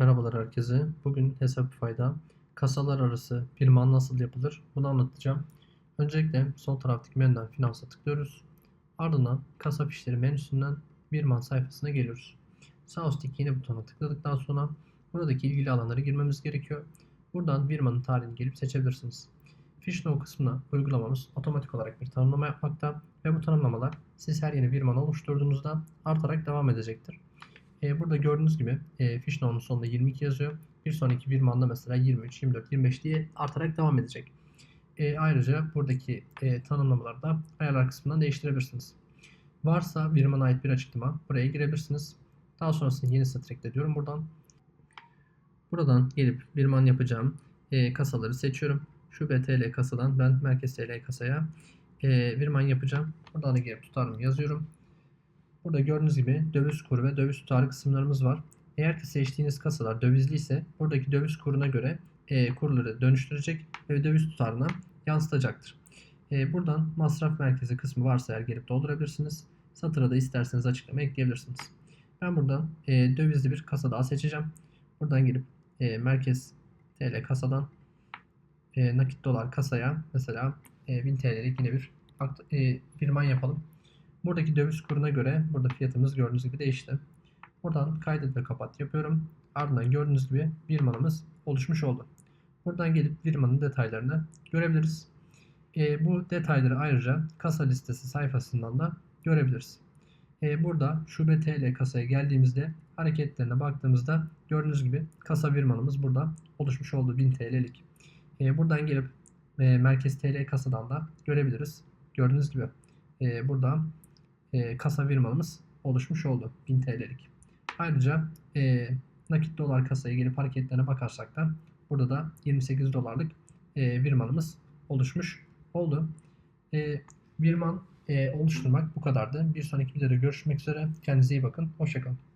Merhabalar herkese. Bugün hesap fayda kasalar arası firman nasıl yapılır bunu anlatacağım. Öncelikle sol taraftaki menüden finansa tıklıyoruz. Ardından kasa fişleri menüsünden birman sayfasına geliyoruz. Sağ üstteki yeni butona tıkladıktan sonra buradaki ilgili alanları girmemiz gerekiyor. Buradan birmanın tarihini gelip seçebilirsiniz. Fiş no kısmına uygulamamız otomatik olarak bir tanımlama yapmakta ve bu tanımlamalar siz her yeni birman oluşturduğunuzda artarak devam edecektir. E, burada gördüğünüz gibi e, fiş no'nun sonunda 22 yazıyor. Bir sonraki bir manda mesela 23, 24, 25 diye artarak devam edecek. E, ayrıca buradaki e, tanımlamaları da ayarlar kısmından değiştirebilirsiniz. Varsa birmana ait bir açıklama buraya girebilirsiniz. Daha sonrasında yeni satır diyorum buradan. Buradan gelip birman yapacağım e, kasaları seçiyorum. Şu BTL kasadan ben merkez TL kasaya e, birman yapacağım. Buradan da gelip tutarımı yazıyorum. Burada gördüğünüz gibi döviz kuru ve döviz tutarı kısımlarımız var. Eğer ki seçtiğiniz kasalar dövizli ise buradaki döviz kuruna göre e, kurları dönüştürecek ve döviz tutarına yansıtacaktır. E, buradan masraf merkezi kısmı varsa eğer gelip doldurabilirsiniz. Satıra da isterseniz açıklama ekleyebilirsiniz. Ben buradan e, dövizli bir kasa daha seçeceğim. Buradan gelip e, merkez TL kasadan e, nakit dolar kasaya mesela e, 1000 TL'lik yine bir e, firman yapalım. Buradaki döviz kuruna göre burada fiyatımız gördüğünüz gibi değişti. Buradan kaydet ve kapat yapıyorum. Ardından gördüğünüz gibi birmanımız oluşmuş oldu. Buradan gelip birmanın detaylarını görebiliriz. E, bu detayları ayrıca kasa listesi sayfasından da görebiliriz. E, burada şube TL kasaya geldiğimizde hareketlerine baktığımızda gördüğünüz gibi kasa birmanımız burada oluşmuş oldu 1000 TL'lik. E, buradan gelip e, merkez TL kasadan da görebiliriz. Gördüğünüz gibi e, burada e, kasa firmamız oluşmuş oldu 1000 TL'lik. Ayrıca e, nakit dolar kasaya gelip hareketlerine bakarsak da burada da 28 dolarlık e, birmanımız oluşmuş oldu. E, birman e, oluşturmak bu kadardı. Bir sonraki videoda görüşmek üzere. Kendinize iyi bakın. Hoşçakalın.